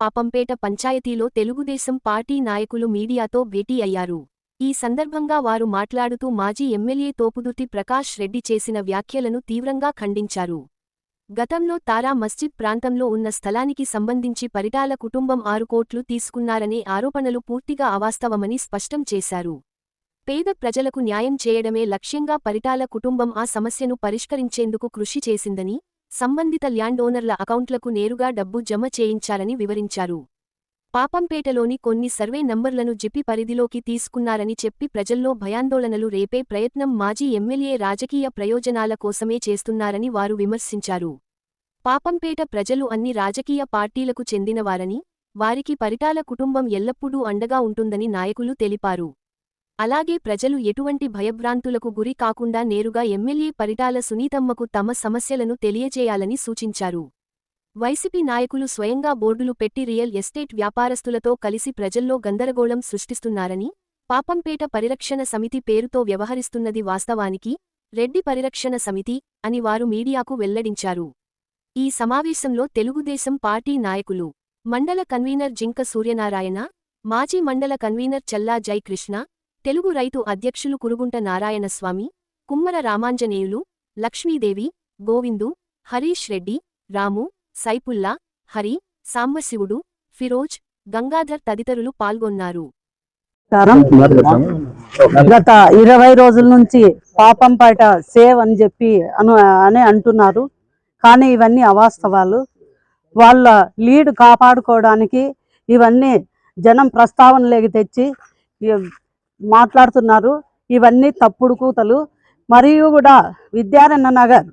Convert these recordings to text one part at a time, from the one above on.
పాపంపేట పంచాయతీలో తెలుగుదేశం పార్టీ నాయకులు మీడియాతో భేటీ అయ్యారు. ఈ సందర్భంగా వారు మాట్లాడుతూ మాజీ ఎమ్మెల్యే తోపుదుర్తి ప్రకాష్ రెడ్డి చేసిన వ్యాఖ్యలను తీవ్రంగా ఖండించారు. గతంలో తారా మస్జిద్ ప్రాంతంలో ఉన్న స్థలానికి సంబంధించి పరిటాల కుటుంబం ఆరు కోట్లు తీసుకున్నారనే ఆరోపణలు పూర్తిగా అవాస్తవమని స్పష్టం చేశారు. పేద ప్రజలకు న్యాయం చేయడమే లక్ష్యంగా పరిటాల కుటుంబం ఆ సమస్యను పరిష్కరించేందుకు కృషి చేసిందని సంబంధిత ల్యాండ్ ఓనర్ల అకౌంట్లకు నేరుగా డబ్బు జమ చేయించాలని వివరించారు. పాపంపేటలోని కొన్ని సర్వే నంబర్లను జిపి పరిధిలోకి తీసుకున్నారని చెప్పి ప్రజల్లో భయాందోళనలు రేపే ప్రయత్నం మాజీ ఎమ్మెల్యే రాజకీయ ప్రయోజనాల కోసమే చేస్తున్నారని వారు విమర్శించారు. పాపంపేట ప్రజలు అన్ని రాజకీయ పార్టీలకు చెందినవారని వారికి పరిటాల కుటుంబం ఎల్లప్పుడూ అండగా ఉంటుందని నాయకులు తెలిపారు. అలాగే ప్రజలు ఎటువంటి భయభ్రాంతులకు గురి కాకుండా నేరుగా ఎమ్మెల్యే పరిటాల సునీతమ్మకు తమ సమస్యలను తెలియజేయాలని సూచించారు. వైసీపీ నాయకులు స్వయంగా బోర్డులు పెట్టి రియల్ ఎస్టేట్ వ్యాపారస్తులతో కలిసి ప్రజల్లో గందరగోళం సృష్టిస్తున్నారని పాపంపేట పరిరక్షణ సమితి పేరుతో వ్యవహరిస్తున్నది వాస్తవానికి రెడ్డి పరిరక్షణ సమితి అని వారు మీడియాకు వెల్లడించారు. ఈ సమావేశంలో తెలుగుదేశం పార్టీ నాయకులు మండల కన్వీనర్ జింక సూర్యనారాయణ మాజీ మండల కన్వీనర్ చల్లా జైకృష్ణ తెలుగు రైతు అధ్యక్షులు కురుగుంట నారాయణస్వామి కుమ్మర రామాంజనేయులు లక్ష్మీదేవి గోవిందు హరీష్ రెడ్డి రాము సైపుల్లా హరి సాంబశివుడు ఫిరోజ్ గంగాధర్ తదితరులు పాల్గొన్నారు. గత ఇరవై రోజుల నుంచి పాపం పాట సేవ్ అని చెప్పి అను అని అంటున్నారు. కానీ ఇవన్నీ అవాస్తవాలు. వాళ్ళ లీడ్ కాపాడుకోవడానికి ఇవన్నీ జనం ప్రస్తావనలోకి తెచ్చి మాట్లాడుతున్నారు. ఇవన్నీ తప్పుడు కూతలు. మరియు కూడా విద్యారణ్య నగర్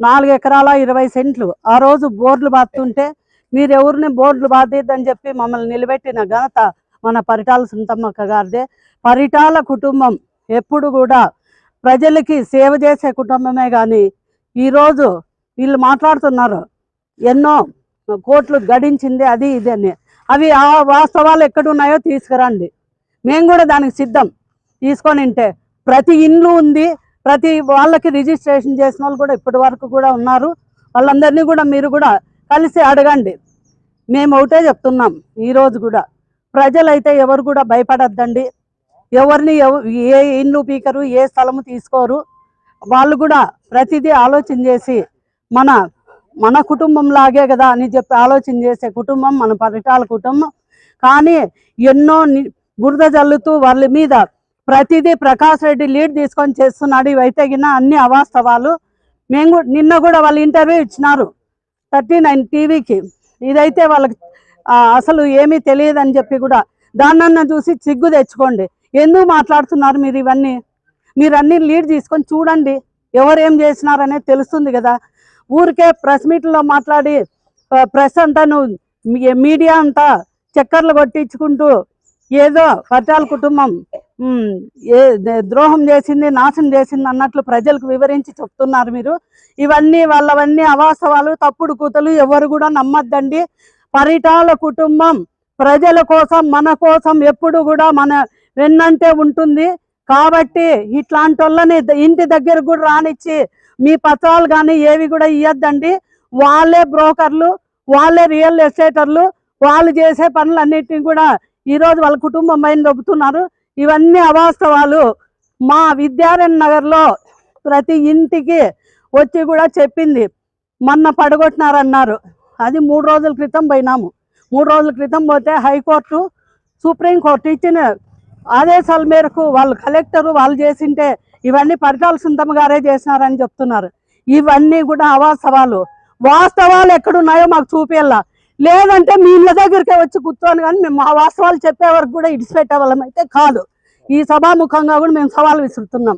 నాలుగు ఎకరాల ఇరవై సెంట్లు. ఆ రోజు బోర్డులు బాతుంటే మీరు ఎవరిని బోర్డులు బాధిద్దని చెప్పి మమ్మల్ని నిలబెట్టిన ఘనత మన పరిటాల సుంతమ్మక్క గారిదే. పరిటాల కుటుంబం ఎప్పుడు కూడా ప్రజలకి సేవ చేసే కుటుంబమే కానీ ఈరోజు వీళ్ళు మాట్లాడుతున్నారు. ఎన్నో కోట్లు గడించింది అది ఇది అని. అవి ఆ వాస్తవాలు ఎక్కడున్నాయో తీసుకురండి. మేము కూడా దానికి సిద్ధం. తీసుకొని ఉంటే ప్రతి ఇండ్లు ఉంది ప్రతి వాళ్ళకి రిజిస్ట్రేషన్ చేసిన వాళ్ళు కూడా ఇప్పటి వరకు కూడా ఉన్నారు. వాళ్ళందరినీ కూడా మీరు కూడా కలిసి అడగండి. మేము ఒకటే చెప్తున్నాం ఈరోజు కూడా. ప్రజలైతే ఎవరు కూడా భయపడద్దండి. ఎవరిని ఏ ఇల్లు పీకరు ఏ స్థలము తీసుకోరు. వాళ్ళు కూడా ప్రతిదీ ఆలోచన చేసి మన మన కుటుంబం లాగే కదా అని చెప్పి ఆలోచన చేసే కుటుంబం మన పరిటాల కుటుంబం. కానీ ఎన్నో బురద జల్లుతూ వాళ్ళ మీద ప్రతిదీ ప్రకాష్ రెడ్డి లీడ్ తీసుకొని చేస్తున్నాడు. ఇవైతే గిన అన్ని అవాస్తవాలు. మేము కూడా- నిన్న కూడా వాళ్ళు ఇంటర్వ్యూ ఇచ్చినారు థర్టీ నైన్ టీవీకి. ఇదైతే వాళ్ళకి అసలు ఏమీ తెలియదని చెప్పి కూడా దాన్నన్న చూసి చిగ్గు తెచ్చుకోండి. ఎందుకు మాట్లాడుతున్నారు మీరు ఇవన్నీ? మీరు అన్ని లీడ్ తీసుకొని చూడండి. ఎవరు ఏం చేసినారనేది తెలుస్తుంది కదా. ఊరికే ప్రెస్ మీట్లో మాట్లాడి ప్రెస్ అంతా నువ్వు మీడియా అంతా చక్కర్లు కొట్టించుకుంటూ ఏదో పట్టాల కుటుంబం ఏ దే- ద్రోహం చేసింది నాశనం చేసింది అన్నట్లు ప్రజలకు వివరించి చెప్తున్నారు మీరు. ఇవన్నీ వాళ్ళవన్నీ అవాస్తవాలు తప్పుడు కూతలు ఎవరు కూడా నమ్మద్దండి. పరిటాల కుటుంబం ప్రజల కోసం మన కోసం ఎప్పుడు కూడా మన వెన్నంటే ఉంటుంది. కాబట్టి ఇట్లాంటి వాళ్ళని ఇంటి దగ్గర కూడా రానిచ్చి మీ పత్రాలు కానీ ఏవి కూడా ఇవ్వద్దండి వాళ్ళే బ్రోకర్లు వాళ్ళే రియల్ ఎస్టేటర్లు వాళ్ళు చేసే పనులన్నిటిని కూడా ఈరోజు వాళ్ళ కుటుంబం పైన దొబ్బుతున్నారు ఇవన్నీ అవాస్తవాలు. మా విద్యారణ్ నగర్లో ప్రతి ఇంటికి వచ్చి కూడా చెప్పింది. మొన్న పడగొట్టినారన్నారు. అది మూడు రోజుల క్రితం పోయినాము. మూడు రోజుల క్రితం పోతే హైకోర్టు సుప్రీంకోర్టు ఇచ్చిన ఆదేశాల మేరకు వాళ్ళు కలెక్టరు వాళ్ళు చేసింటే ఇవన్నీ పరిటాల సుందమ్మ గారే చేసినారని చెప్తున్నారు. ఇవన్నీ కూడా అవాస్తవాలు. వాస్తవాలు ఎక్కడున్నాయో మాకు చూపేలా లేదంటే మీ ఇళ్ళ దగ్గరికే వచ్చి కూర్చోను కానీ మేము ఆ వాస్తవాలు చెప్పే వరకు కూడా ఇడిచిపెట్టేవాళ్ళం అయితే కాదు. ఈ సభాముఖంగా కూడా మేము సవాలు విసురుతున్నాం.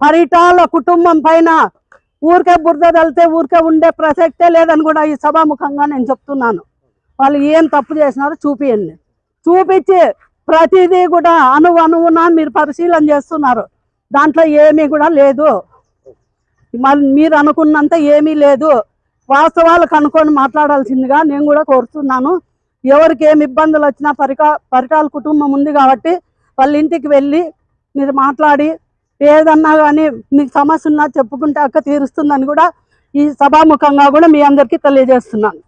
పరిటాల కుటుంబం పైన ఊరికే బురద తలితే ఊరికే ఉండే ప్రసక్తే లేదని కూడా ఈ సభాముఖంగా నేను చెప్తున్నాను. వాళ్ళు ఏం తప్పు చేసినారో చూపియండి. చూపించి ప్రతిదీ కూడా అణువు అణువున మీరు పరిశీలన చేస్తున్నారు. దాంట్లో ఏమీ కూడా లేదు. మళ్ళీ మీరు అనుకున్నంత ఏమీ లేదు. వాస్తవాలు కనుక్కొని మాట్లాడాల్సిందిగా నేను కూడా కోరుతున్నాను. ఎవరికి ఏమి ఇబ్బందులు వచ్చినా పరికా పరిటాల కుటుంబం ఉంది కాబట్టి వాళ్ళ ఇంటికి వెళ్ళి మీరు మాట్లాడి ఏదన్నా కానీ మీకు సమస్య ఉన్నా చెప్పుకుంటే అక్క తీరుస్తుందని కూడా ఈ సభాముఖంగా కూడా మీ అందరికీ తెలియజేస్తున్నాను.